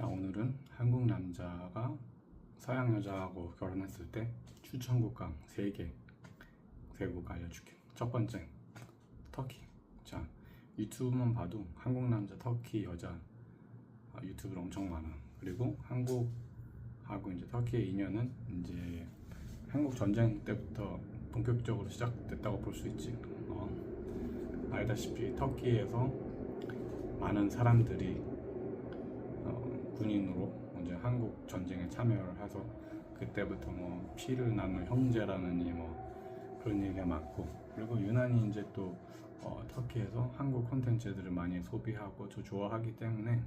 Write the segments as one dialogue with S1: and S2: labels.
S1: 자 오늘은 한국 남자가 서양 여자하고 결혼했을 때 추천 국가 3개 세국 알려줄게 첫 번째 터키. 자 유튜브만 봐도 한국 남자 터키 여자 아, 유튜브를 엄청 많아. 그리고 한국하고 이제 터키의 인연은 이제 한국 전쟁 때부터 본격적으로 시작됐다고 볼 수 있지. 어, 알다시피 터키에서 많은 사람들이 어, 군인으로 이제 한국 전쟁에 참여를 해서 그때부터 뭐 피를 나눈 형제라느니 뭐 그런 얘기가 많고 그리고 유난히 이제 또 어, 터키에서 한국 콘텐츠들을 많이 소비하고 저 좋아하기 때문에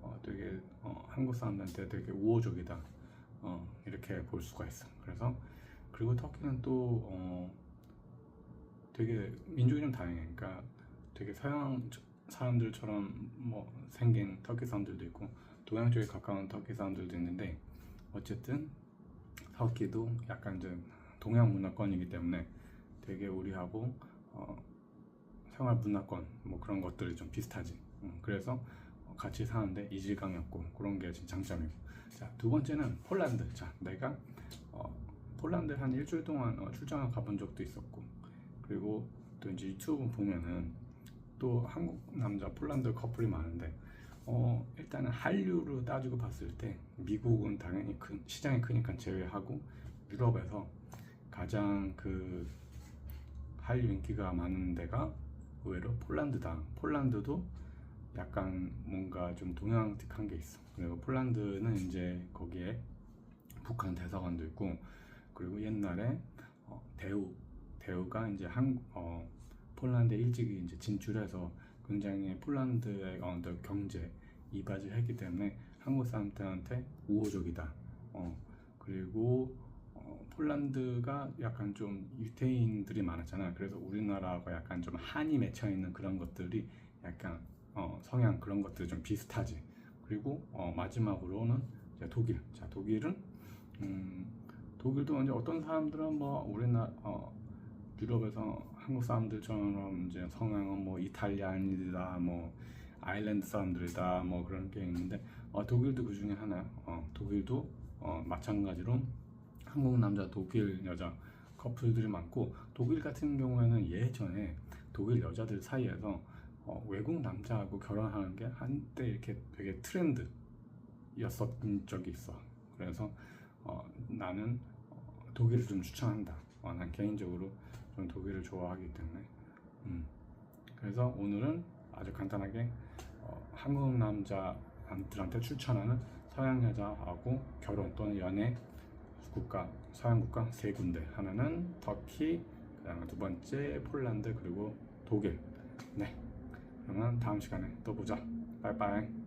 S1: 어, 되게 어, 한국 사람들한테 되게 우호적이다 어, 이렇게 볼 수가 있어 그래서 그리고 터키는 또 어, 되게 민족이 좀 다양해. 그러니까 되게 서양 사람들처럼 뭐 생긴 터키 사람들도 있고 동양 쪽에 가까운 터키 사람들도 있는데 어쨌든 터키도 약간 좀 동양 문화권이기 때문에 되게 우리하고 어, 생활 문화권 뭐 그런 것들이 좀 비슷하지. 음, 그래서 같이 사는데 이질감이 없고 그런 게 진짜 장점이고. 자 두 번째는 폴란드. 자 내가 어, 폴란드 한 일주일 동안 어, 출장을 가본 적도 있었고 그리고 또 이제 유튜브 보면은 또 한국 남자 폴란드 커플이 많은데 어 일단은 한류로 따지고 봤을 때 미국은 당연히 큰 시장이 크니까 제외하고 유럽에서 가장 그 한류 인기가 많은 데가 의외로 폴란드다. 폴란드도 약간 뭔가 좀 동양틱한 게 있어. 그리고 폴란드는 이제 거기에 북한 대사관도 있고 그리고 옛날에 어, 대우 대우가 이제 한 어, 폴란드에 일찍이 이제 진출해서 굉장히 폴란드의 어떤 경제 이바지를 했기 때문에 한국 사람들한테 우호적이다. 어, 그리고 어, 폴란드가 약간 좀 유태인들이 많았잖아. 그래서 우리나라하고 약간 좀 한이 맺혀 있는 그런 것들이 약간 어, 성향 그런 것들이 좀 비슷하지. 그리고 어, 마지막으로는 독일. 자, 독일은 음, 독일도 이제 어떤 사람들은 뭐 우리나라 어, 유럽에서 한국 사람들처럼 이제 성향은 뭐 이탈리안이다, 뭐 아일랜드 사람들이다, 뭐 그런 게 있는데 어, 독일도 그 중에 하나. 어, 독일도 어, 마찬가지로 한국 남자, 독일 여자 커플들이 많고 독일 같은 경우에는 예전에 독일 여자들 사이에서 어, 외국 남자하고 결혼하는 게 한때 이렇게 되게 트렌드였었던 적이 있어. 그래서 어, 나는 어, 독일을 좀 추천한다. 어, 난 개인적으로 좀 독일을 좋아하기 때문에. 음. 그래서 오늘은 아주 간단하게 어, 한국 남자들한테 추천하는 서양 여자하고 결혼 또는 연애 국가 서양 국가 세 군데. 하나는 터키 그다음에 두 번째 폴란드 그리고 독일. 네. 그러면 다음 시간에 또 보자. 바이바이